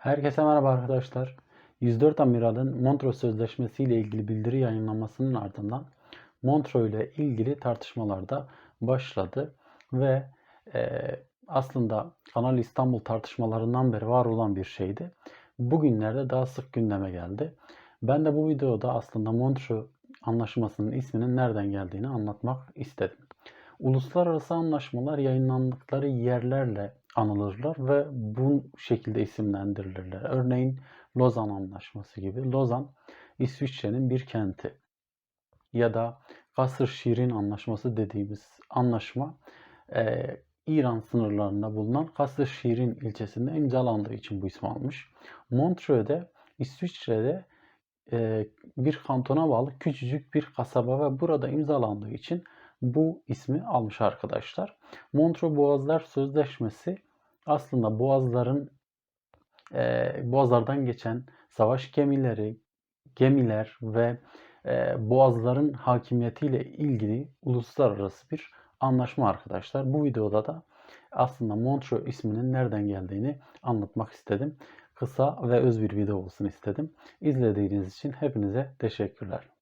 Herkese merhaba arkadaşlar. 104 Amiral'in Montreux Sözleşmesi ile ilgili bildiri yayınlamasının ardından Montreux ile ilgili tartışmalar da başladı ve e, aslında Kanal İstanbul tartışmalarından beri var olan bir şeydi. Bugünlerde daha sık gündeme geldi. Ben de bu videoda aslında Montreux Anlaşması'nın isminin nereden geldiğini anlatmak istedim. Uluslararası anlaşmalar yayınlandıkları yerlerle anılırlar ve bu şekilde isimlendirilirler. Örneğin Lozan Anlaşması gibi. Lozan İsviçre'nin bir kenti. Ya da Kasır Şirin Anlaşması dediğimiz anlaşma e, İran sınırlarında bulunan Kasır Şirin ilçesinde imzalandığı için bu ismi almış. Montreux'de İsviçre'de e, bir kantona bağlı küçücük bir kasaba ve burada imzalandığı için bu ismi almış arkadaşlar. Montreux Boğazlar Sözleşmesi aslında boğazların e, boğazlardan geçen savaş gemileri, gemiler ve e, boğazların hakimiyetiyle ilgili uluslararası bir anlaşma arkadaşlar. Bu videoda da aslında Montreux isminin nereden geldiğini anlatmak istedim. Kısa ve öz bir video olsun istedim. İzlediğiniz için hepinize teşekkürler.